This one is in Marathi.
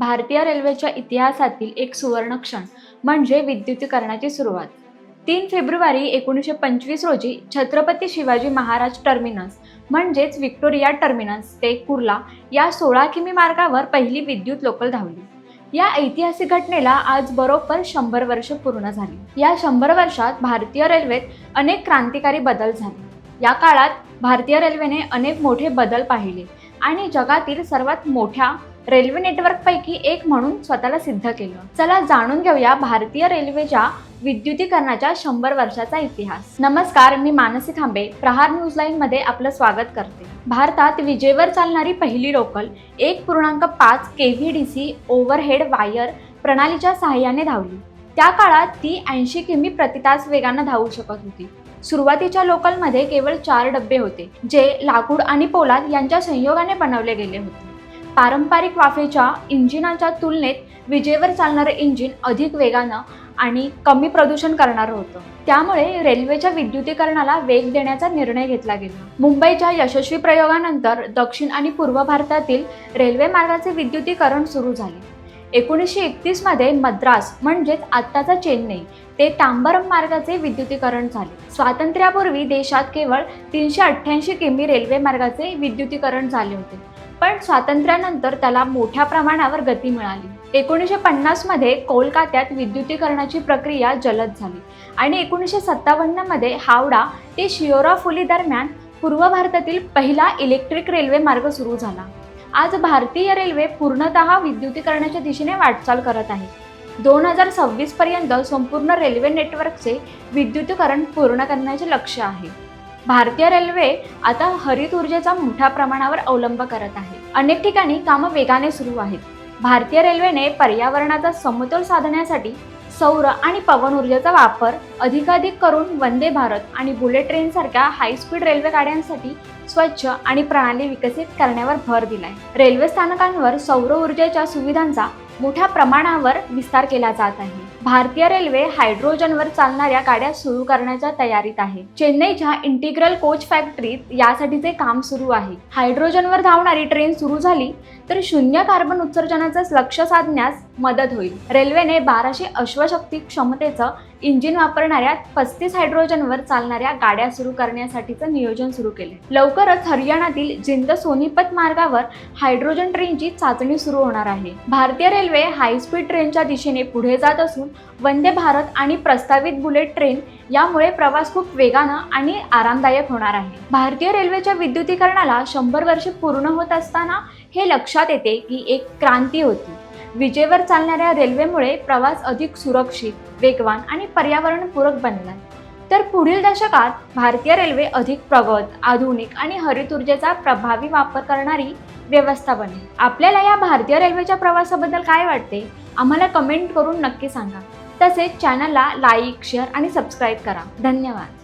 भारतीय रेल्वेच्या इतिहासातील एक सुवर्ण क्षण म्हणजे विद्युतीकरणाची सुरुवात. तीन फेब्रुवारी एकोणीसशे पंचवीस रोजी छत्रपती शिवाजी महाराज टर्मिनस म्हणजेच विक्टोरिया टर्मिनस ते कुर्ला या सोळा किमी मार्गावर पहिली विद्युत लोकल धावली. या ऐतिहासिक घटनेला आज बरोबर शंभर वर्ष पूर्ण झाली. या शंभर वर्षात भारतीय रेल्वेत अनेक क्रांतिकारी बदल झाले. या काळात भारतीय रेल्वेने अनेक मोठे बदल पाहिले आणि जगातील सर्वात मोठ्या रेल्वे नेटवर्कपैकी एक म्हणून स्वतःला सिद्ध केलं. चला जाणून घेऊया भारतीय रेल्वेच्या विद्युतीकरणाच्या शंभर वर्षाचा इतिहास. नमस्कार मी मानसी थांबे प्रहार न्यूज लाईन मध्ये आपलं स्वागत करते. भारतात विजेवर चालणारी पहिली लोकल एक पूर्णांक पाच K V D C overhead wire प्रणालीच्या सहाय्याने धावली. त्या काळात ती ऐंशी किमी प्रतितास वेगानं धावू शकत होती. सुरुवातीच्या लोकलमध्ये केवळ चार डबे होते जे लाकूड आणि पोलाद यांच्या संयोगाने बनवले गेले होते. पारंपरिक वाफेच्या इंजिनाच्या तुलनेत विजेवर चालणारं इंजिन अधिक वेगानं आणि कमी प्रदूषण करणारं होतं. त्यामुळे रेल्वेच्या विद्युतीकरणाला वेग देण्याचा निर्णय घेतला गेला. मुंबईच्या यशस्वी प्रयोगानंतर दक्षिण आणि पूर्व भारतातील रेल्वे मार्गाचे विद्युतीकरण सुरू झाले. एकोणीसशे एकतीसमध्ये मद्रास म्हणजेच आत्ताचा चेन्नई ते तांबरम मार्गाचे विद्युतीकरण झाले. स्वातंत्र्यापूर्वी देशात केवळ तीनशे अठ्ठ्याऐंशी किमी रेल्वे मार्गाचे विद्युतीकरण झाले होते. पण स्वातंत्र्यानंतर त्याला मोठ्या प्रमाणावर गती मिळाली. एकोणीसशे पन्नासमध्ये कोलकात्यात विद्युतीकरणाची प्रक्रिया जलद झाली आणि एकोणीसशे सत्तावन्नमध्ये हावडा ते शिओरा फुली दरम्यान पूर्व भारतातील पहिला इलेक्ट्रिक रेल्वे मार्ग सुरू झाला. आज भारतीय रेल्वे पूर्णतः विद्युतीकरणाच्या दिशेने वाटचाल करत आहे. दोन हजार सव्वीसपर्यंत संपूर्ण रेल्वे नेटवर्कचे विद्युतीकरण पूर्ण करण्याचे लक्ष्य आहे. भारतीय रेल्वे आता हरित ऊर्जेचा मोठ्या प्रमाणावर अवलंब करत आहे. अनेक ठिकाणी कामं वेगाने सुरू आहेत. भारतीय रेल्वेने पर्यावरणाचा समतोल साधण्यासाठी सौर आणि पवन ऊर्जेचा वापर अधिकाधिक करून वंदे भारत आणि बुलेट ट्रेनसारख्या हायस्पीड रेल्वे गाड्यांसाठी स्वच्छ आणि प्रणाली विकसित करण्यावर भर दिलाय. रेल्वे स्थानकांवर सौर ऊर्जेच्या सुविधांचा मोठ्या प्रमाणावर विस्तार केला जात आहे. भारतीय रेल्वे हायड्रोजनवर चालणाऱ्या गाड्या सुरू करण्याच्या तयारीत आहे. चेन्नईच्या इंटिग्रल कोच फॅक्टरीत यासाठीचे काम सुरू आहे. हायड्रोजनवर धावणारी ट्रेन सुरू झाली तर शून्य कार्बन उत्सर्जनाचं लक्ष साधण्यास मदत होईल. रेल्वेने बाराशे अश्वशक्ती क्षमतेचं इंजिन वापरणाऱ्या पस्तीस हायड्रोजनवर चालणाऱ्या गाड्या सुरू करण्यासाठीचं नियोजन सुरू केले लवकरच हरियाणातील जिंद सोनीपत मार्गावर हायड्रोजन ट्रेनची चाचणी सुरू होणार आहे. भारतीय रेल्वे हायस्पीड ट्रेनच्या दिशेने पुढे जात असून वंदे भारत आणि प्रस्तावित बुलेट ट्रेन यामुळे प्रवास खूप वेगानं आणि आरामदायक होणार आहे. भारतीय रेल्वेच्या विद्युतीकरणाला शंभर वर्षे पूर्ण होत असताना हे लक्षात येते की एक क्रांती होती. विजेवर चालणाऱ्या रेल्वेमुळे प्रवास अधिक सुरक्षित वेगवान आणि पर्यावरणपूरक बनला तर पुढील दशकात भारतीय रेल्वे अधिक प्रगत आधुनिक आणि हरित ऊर्जेचा प्रभावी वापर करणारी व्यवस्था बनेल. आपल्याला या भारतीय रेल्वेच्या प्रवासाबद्दल काय वाटते? आम्हाला कमेंट करून नक्की सांगा. तसेच चॅनलला लाईक शेअर आणि सबस्क्राईब करा. धन्यवाद.